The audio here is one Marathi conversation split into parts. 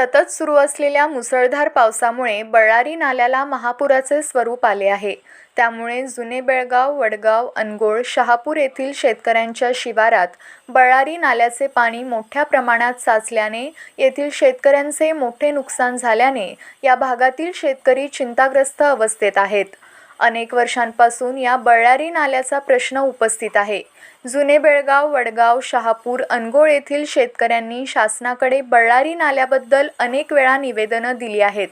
सतत सुरू असलेल्या मुसळधार पावसामुळे बळ्ळारी नाल्याला महापुराचे स्वरूप आले आहे. त्यामुळे जुने बेळगाव वडगाव अनगोळ शहापूर येथील शेतकऱ्यांच्या शिवारात बळ्ळारी नाल्याचे पाणी मोठ्या प्रमाणात साचल्याने येथील शेतकऱ्यांचे मोठे नुकसान झाल्याने या भागातील शेतकरी चिंताग्रस्त अवस्थेत आहेत. अनेक वर्षांपासून या बळ्ळारी नाल्याचा प्रश्न उपस्थित आहे. जुने बेळगाव वडगाव शहापूर अनगोळ येथील शेतकऱ्यांनी शासनाकडे बळ्ळारी नाल्याबद्दल अनेक वेळा निवेदनं दिली आहेत.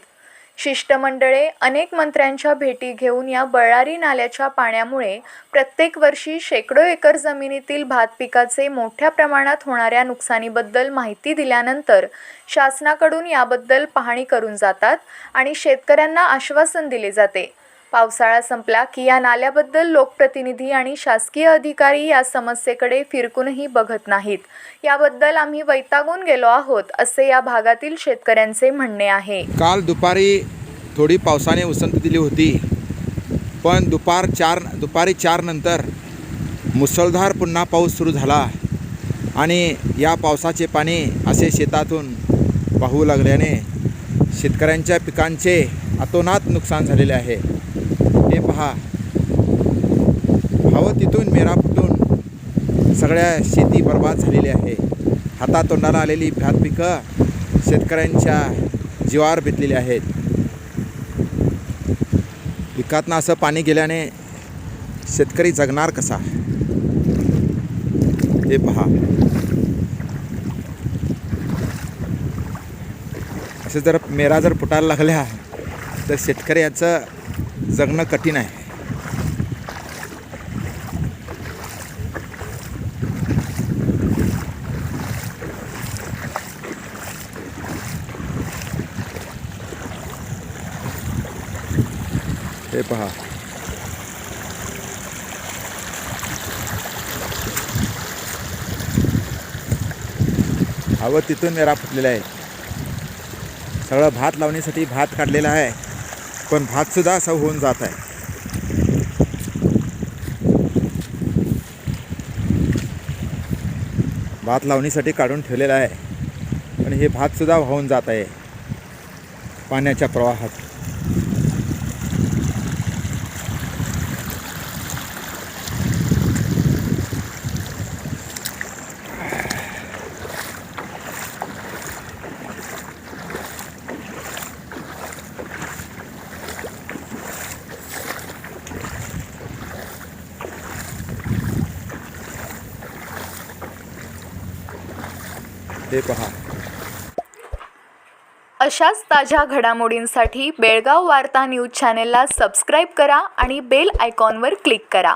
शिष्टमंडळे अनेक मंत्र्यांच्या भेटी घेऊन या बळ्ळारी नाल्याच्या पाण्यामुळे प्रत्येक वर्षी शेकडो एकर जमिनीतील भात पिकाचे मोठ्या प्रमाणात होणाऱ्या नुकसानीबद्दल माहिती दिल्यानंतर शासनाकडून याबद्दल पाहणी करून जातात आणि शेतकऱ्यांना आश्वासन दिले जाते. पावसाळा संपला की या नाल्याबद्दल लोकप्रतिनिधी आणि शासकीय अधिकारी या समस्येकडे फिरकूनही बघत नाहीत. याबद्दल आम्ही वैतागून गेलो आहोत असे या भागातील शेतकऱ्यांचे म्हणणे आहे. काल दुपारी थोडी पावसाने उसंत दिली होती पण दुपार चार दुपारी चार नंतर मुसळधार पुन्हा पाऊस सुरू झाला आणि या पावसाचे पाणी असे शेतातून वाहू लागल्याने शेतकऱ्यांच्या पिकांचे अतोनात नुकसान झालेले आहे. हे पहा. हवं तिथून मेरा फुटून सगळ्या शेती बर्बाद झालेली आहे. हातातोंडाला आलेली भात पिकं शेतकऱ्यांच्या जीवावर बेतलेली आहेत. पिकातनं असं पाणी गेल्याने शेतकरी जगणार कसा? हे पहा. असं जर मेरा जर फुटायला लागल्या तर शेतकऱ्याचं जगणं कठीण आहे. हे पहा. हवं तिथून मेरा फुटलेला आहे. सगळं भात लावण्यासाठी भात काढलेला आहे. पण भातसुद्धा असं होऊन जात आहे. भात लावणीसाठी काढून ठेवलेला आहे. पण हे भातसुद्धा वाहून जात आहे. पाण्याच्या प्रवाहात. हे पहा. अशाच ताज्या घडामोडींसाठी बेळगाव वार्ता न्यूज चॅनेलला सबस्क्राईब करा आणि बेल आयकॉनवर क्लिक करा.